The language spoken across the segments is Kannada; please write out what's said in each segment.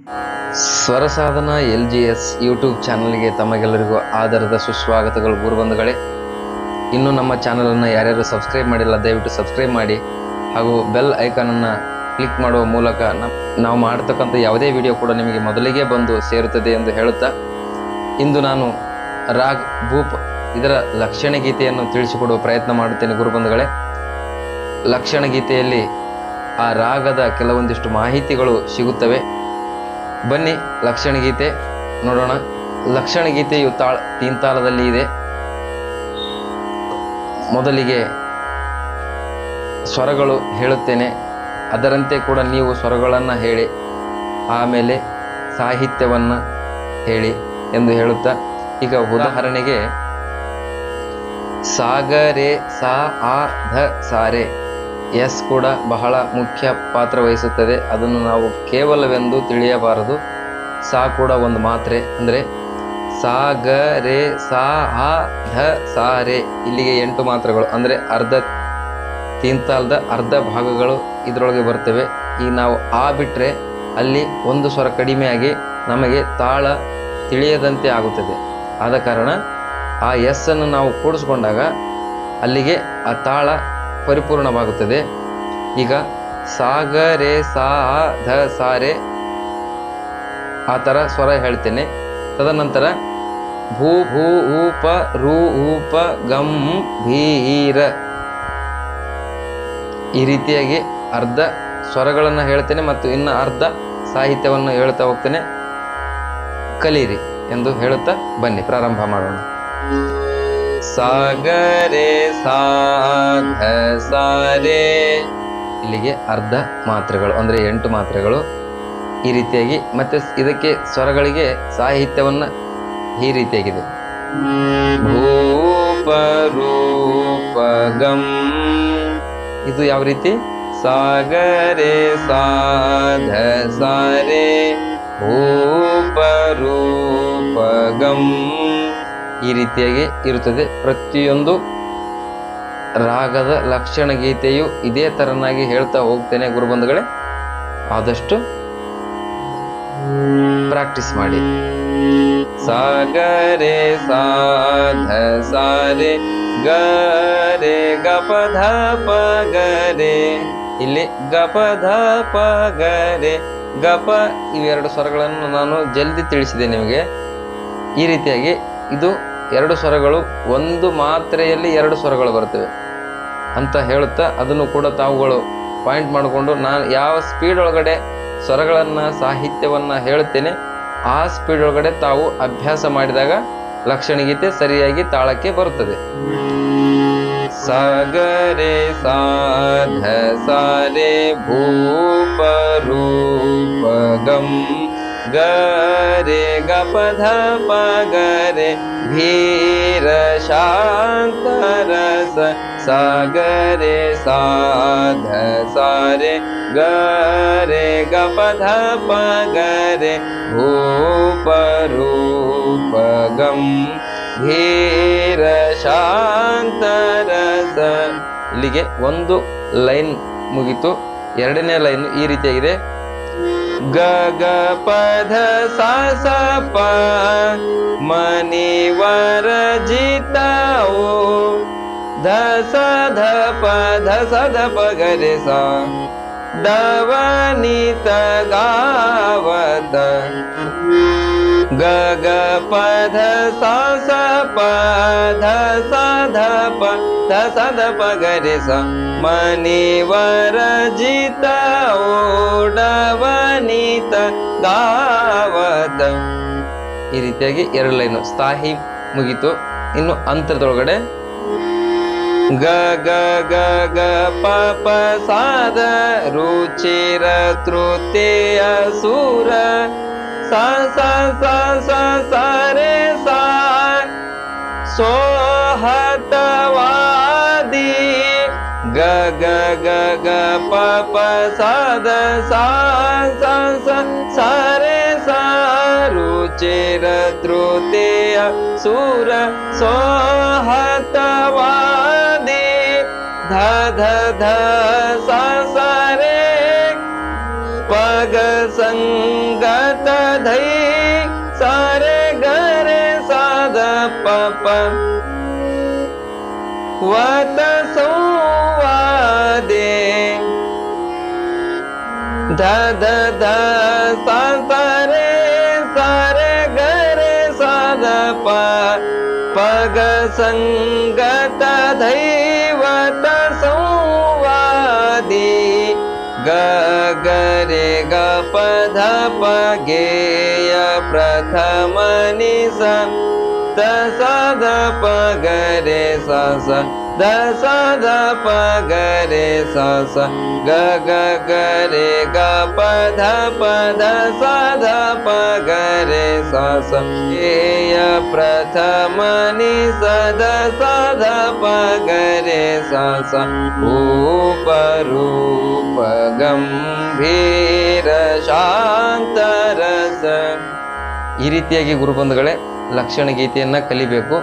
ಸ್ವರ ಸಾಧನ ಎಲ್ ಜಿ ಎಸ್ ಯೂಟ್ಯೂಬ್ ಚಾನಲ್ಗೆ ತಮಗೆಲ್ಲರಿಗೂ ಆಧಾರದ ಸುಸ್ವಾಗತಗಳು ಗುರುಬಂಧುಗಳೇ. ಇನ್ನು ನಮ್ಮ ಚಾನಲನ್ನು ಯಾರ್ಯಾರು ಸಬ್ಸ್ಕ್ರೈಬ್ ಮಾಡಿಲ್ಲ, ದಯವಿಟ್ಟು ಸಬ್ಸ್ಕ್ರೈಬ್ ಮಾಡಿ. ಹಾಗೂ ಬೆಲ್ ಐಕಾನನ್ನು ಕ್ಲಿಕ್ ಮಾಡುವ ಮೂಲಕ ನಾವು ಮಾಡ್ತಕ್ಕಂಥ ಯಾವುದೇ ವಿಡಿಯೋ ಕೂಡ ನಿಮಗೆ ಮೊದಲಿಗೆ ಬಂದು ಸೇರುತ್ತದೆ ಎಂದು ಹೇಳುತ್ತಾ, ಇಂದು ನಾನು ರಾಗ್ ಭೂಪ್ ಇದರ ಲಕ್ಷಣ ಗೀತೆಯನ್ನು ತಿಳಿಸಿಕೊಡುವ ಪ್ರಯತ್ನ ಮಾಡುತ್ತೇನೆ ಗುರುಬಂಧುಗಳೇ. ಲಕ್ಷಣ ಗೀತೆಯಲ್ಲಿ ಆ ರಾಗದ ಕೆಲವೊಂದಿಷ್ಟು ಮಾಹಿತಿಗಳು ಸಿಗುತ್ತವೆ. ಬನ್ನಿ, ಲಕ್ಷಣಗೀತೆ ನೋಡೋಣ. ಲಕ್ಷಣ ಗೀತೆಯು ತಾಳ್ ತೀನ್ತಾಳದಲ್ಲಿ ಇದೆ. ಮೊದಲಿಗೆ ಸ್ವರಗಳು ಹೇಳುತ್ತೇನೆ. ಅದರಂತೆ ಕೂಡ ನೀವು ಸ್ವರಗಳನ್ನು ಹೇಳಿ. ಆಮೇಲೆ ಸಾಹಿತ್ಯವನ್ನು ಹೇಳಿ ಎಂದು ಹೇಳುತ್ತಾ, ಈಗ ಉದಾಹರಣೆಗೆ, ಸಾಗರೆ ಸಾ ಆ ಧ ಸಾರೆ. ಎಸ್ ಕೂಡ ಬಹಳ ಮುಖ್ಯ ಪಾತ್ರ ವಹಿಸುತ್ತದೆ. ಅದನ್ನು ನಾವು ಕೇವಲವೆಂದು ತಿಳಿಯಬಾರದು. ಸಾ ಕೂಡ ಒಂದು ಮಾತ್ರೆ. ಅಂದರೆ ಸಾ ಗ ರೇ ಸಾ ಆ ಧ ಸಾ ರೇ ಇಲ್ಲಿಗೆ ಎಂಟು ಮಾತ್ರೆಗಳು. ಅಂದರೆ ಅರ್ಧ ತೀನ್ತಾಲ್ದ ಅರ್ಧ ಭಾಗಗಳು ಇದರೊಳಗೆ ಬರ್ತವೆ. ಈ ನಾವು ಆ ಬಿಟ್ಟರೆ ಅಲ್ಲಿ ಒಂದು ಸ್ವರ ಕಡಿಮೆಯಾಗಿ ನಮಗೆ ತಾಳ ತಿಳಿಯದಂತೆ ಆಗುತ್ತದೆ. ಆದ ಕಾರಣ ಆ ಎಸ್ ಅನ್ನು ನಾವು ಕೂಡಿಸ್ಕೊಂಡಾಗ ಅಲ್ಲಿಗೆ ಆ ತಾಳ ಪರಿಪೂರ್ಣವಾಗುತ್ತದೆ. ಈಗ ಸಾಗರೆ ಸಾ ಧ ಸಾರೆ ಆ ಥರ ಸ್ವರ ಹೇಳ್ತೇನೆ. ತದನಂತರ ಭೂ ಭೂ, ಊಪ, ರೂ, ಊಪ, ಗಂ ಭೀರ ಈ ರೀತಿಯಾಗಿ ಅರ್ಧ ಸ್ವರಗಳನ್ನು ಹೇಳ್ತೇನೆ ಮತ್ತು ಇನ್ನು ಅರ್ಧ ಸಾಹಿತ್ಯವನ್ನು ಹೇಳ್ತಾ ಹೋಗ್ತೇನೆ. ಕಲೀರಿ ಎಂದು ಹೇಳುತ್ತಾ ಬನ್ನಿ. ಪ್ರಾರಂಭ ಮಾಡೋಣ. ಸಾಗರೆ ಸಾಧ ಸಾರೆ. ಇಲ್ಲಿಗೆ ಅರ್ಧ ಮಾತ್ರೆಗಳು, ಅಂದರೆ ಎಂಟು ಮಾತ್ರೆಗಳು ಈ ರೀತಿಯಾಗಿ, ಮತ್ತೆ ಇದಕ್ಕೆ ಸ್ವರಗಳಿಗೆ ಸಾಹಿತ್ಯವನ್ನು ಈ ರೀತಿಯಾಗಿದೆ. ಭೂಪ ರೂಪ ಗಂ ಇದು ಯಾವ ರೀತಿ? ಸಾಗರೆ ಸಾಧ ಸಾರೆ. ಭೂಪ ರೂಪ ಗಂ ಈ ರೀತಿಯಾಗಿ ಇರುತ್ತದೆ. ಪ್ರತಿಯೊಂದು ರಾಗದ ಲಕ್ಷಣ ಗೀತೆಯು ಇದೇ ತರನಾಗಿ ಹೇಳ್ತಾ ಹೋಗ್ತೇನೆ ಗುರುಬಂಧುಗಳೇ. ಆದಷ್ಟು ಪ್ರಾಕ್ಟೀಸ್ ಮಾಡಿ. ಸಾಗರೆ ಸಾಧ ಸಾರೆ ಗರೆ ಗಪಧ ಪಗರೆ ಇಲ್ಲಿ ಗಪಧ ಪಗರೆ ಗಪ ಇವೆರಡು ಸ್ವರಗಳನ್ನು ನಾನು ಜಲ್ದಿ ತಿಳಿಸಿದೆ ನಿಮಗೆ. ಈ ರೀತಿಯಾಗಿ ಇದು ಎರಡು ಸ್ವರಗಳು, ಒಂದು ಮಾತ್ರೆಯಲ್ಲಿ ಎರಡು ಸ್ವರಗಳು ಬರ್ತವೆ ಅಂತ ಹೇಳುತ್ತಾ ಅದನ್ನು ಕೂಡ ತಾವುಗಳು ಪಾಯಿಂಟ್ ಮಾಡಿಕೊಂಡು ನಾನು ಯಾವ ಸ್ಪೀಡ್ ಒಳಗಡೆ ಸ್ವರಗಳನ್ನು, ಸಾಹಿತ್ಯವನ್ನು ಹೇಳುತ್ತೇನೆ, ಆ ಸ್ಪೀಡ್ ಒಳಗಡೆ ತಾವು ಅಭ್ಯಾಸ ಮಾಡಿದಾಗ ಲಕ್ಷಣಗೀತೆ ಸರಿಯಾಗಿ ತಾಳಕ್ಕೆ ಬರುತ್ತದೆ. ಸಾಗರೆ ಸಾಧ ಸಾರೆ ಭೂಪ ರೂಪ ಗಂ ಗರೆ ಗಪಧ ಪಗರೆ ಸಾಗರೆ ಸಾಧ ಸಾರೆ ಗರೆ ಗಪಧ ಪಗರೆ ಭೂಪ ರೂಪ ಗಂ ಧೀರ ಶಾಂತ ರಸ ಇಲ್ಲಿಗೆ ಒಂದು ಲೈನ್ ಮುಗಿತು. ಎರಡನೇ ಲೈನ್ ಈ ರೀತಿಯಾಗಿದೆ. ಗ ಗ ಪಧ ಸ ಸ ಪ ಮನಿವರ ಜಿತಾವು ಧ ಸ ಧ ಪ ಧ ಸ ಧ ಪ ಗರೆ ಸ ದವನಿತ ಗಾವತ ಗ ಗ ಪ ಗಾವತ ಈ ರೀತಿಯಾಗಿ ಎರಡು ಲೈನು. ಸ್ಥಾಹಿ ಮುಗಿತು. ಇನ್ನು ಅಂತರದೊಳಗಡೆ ಗ ಗ ಗ ಗ, ಪ ಪ, ಸಾದ ರುಚಿರ ತೃತೀಯ ಸೂರ ಸ ಸ ಸ ಸ ಸ, ರೇ, ಸಾ गग पद सा द्रोते सुर सोहतवादि ध ध ध सा सा रे पग सङ्गत धै सा रे ग रे ध द प प वत ध ध ध सा सा रे सा रे ग रे सा ध प पग संगत दैवत संवादी ग ग रे ग प ध प गेय प्रथम निस द सा ध प ग रे सा सा ದ ಸ ದ ಗ ಸ ಸ ಗ ಗ ಗ ರೆ ಗ ಪ ಧ ಪ ಧ ಸ ಧ ಪ ಗ ರೆ ಸ ಏಯ ಪ್ರಥಮ ನಿ ಸ ದ ಸ ಧ ಪ ಗ ರೆ ಸ ಸ ರೂಪ ಗಂಭೀರ ಶಾಂತ ರಸ ಈ ರೀತಿಯಾಗಿ ಗುರುಬಂಧುಗಳೇ ಲಕ್ಷಣ ಗೀತೆಯನ್ನು ಕಲಿಬೇಕು.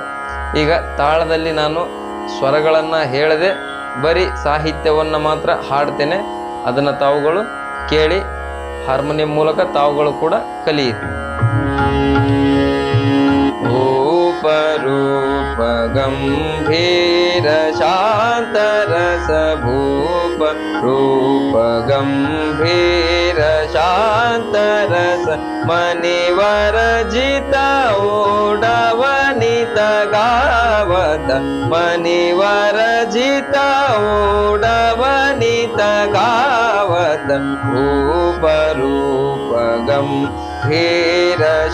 ಈಗ ತಾಳದಲ್ಲಿ ನಾನು ಸ್ವರಗಳನ್ನು ಹೇಳದೆ ಬರೀ ಸಾಹಿತ್ಯವನ್ನು ಮಾತ್ರ ಹಾಡ್ತೇನೆ. ಅದನ್ನು ತಾವುಗಳು ಕೇಳಿ ಹಾರ್ಮೋನಿಯಂ ಮೂಲಕ ತಾವುಗಳು ಕೂಡ ಕಲಿಯಿರಿ. ರೂಪ ರೂಪ ಗಂಭೀರ ಶಾಂತ ರಸ ಭೂಪ ರೂಪ ಗಂಭೀರ ಶಾಂತ मणि ओडवनित गावत मणि ओडवनित गावत भूपरूपगं धीरशान्तरस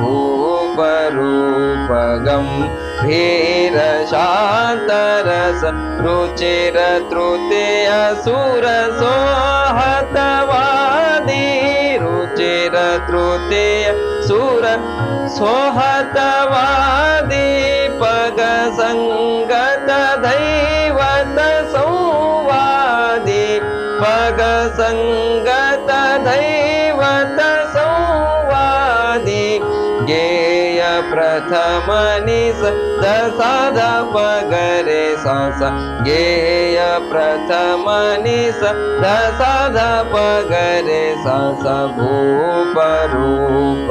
भूपरूपगं धीरशान्तरस कृते सुर सोहतवादिपगसङ्गत दैवत संवादि पगसङ्गत दैवत संवादि वादि ये प्रथमनिष दशा पगरे सा गेय प्रथ मनिष दशा पगरे सा भोपरूप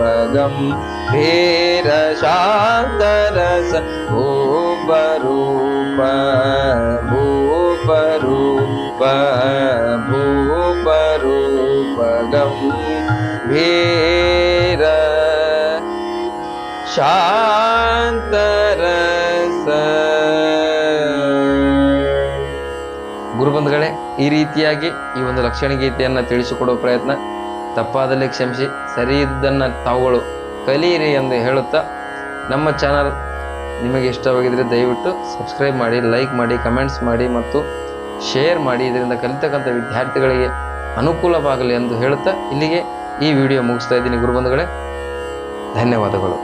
भूपरूप भोपरूप ಶಾಂತರಸ. ಗುರುಬಂಧುಗಳೇ, ಈ ರೀತಿಯಾಗಿ ಈ ಒಂದು ಲಕ್ಷಣ ಗೀತೆಯನ್ನು ತಿಳಿಸಿಕೊಡುವ ಪ್ರಯತ್ನ ತಪ್ಪಾದಲ್ಲಿ ಕ್ಷಮಿಸಿ, ಸರಿ ಇದ್ದನ್ನು ತಾವುಗಳು ಕಲಿಯಿರಿ ಎಂದು ಹೇಳುತ್ತಾ ನಮ್ಮ ಚಾನಲ್ ನಿಮಗೆ ಇಷ್ಟವಾಗಿದ್ದರೆ ದಯವಿಟ್ಟು ಸಬ್ಸ್ಕ್ರೈಬ್ ಮಾಡಿ ಲೈಕ್ ಮಾಡಿ ಕಮೆಂಟ್ಸ್ ಮಾಡಿ ಮತ್ತು ಶೇರ್ ಮಾಡಿ. ಇದರಿಂದ ಕಲಿತಕ್ಕಂಥ ವಿದ್ಯಾರ್ಥಿಗಳಿಗೆ ಅನುಕೂಲವಾಗಲಿ ಎಂದು ಹೇಳುತ್ತಾ ಇಲ್ಲಿಗೆ ಈ ವಿಡಿಯೋ ಮುಗಿಸ್ತಾ ಇದ್ದೀನಿ ಗುರುಬಂಧುಗಳೇ. ಧನ್ಯವಾದಗಳು.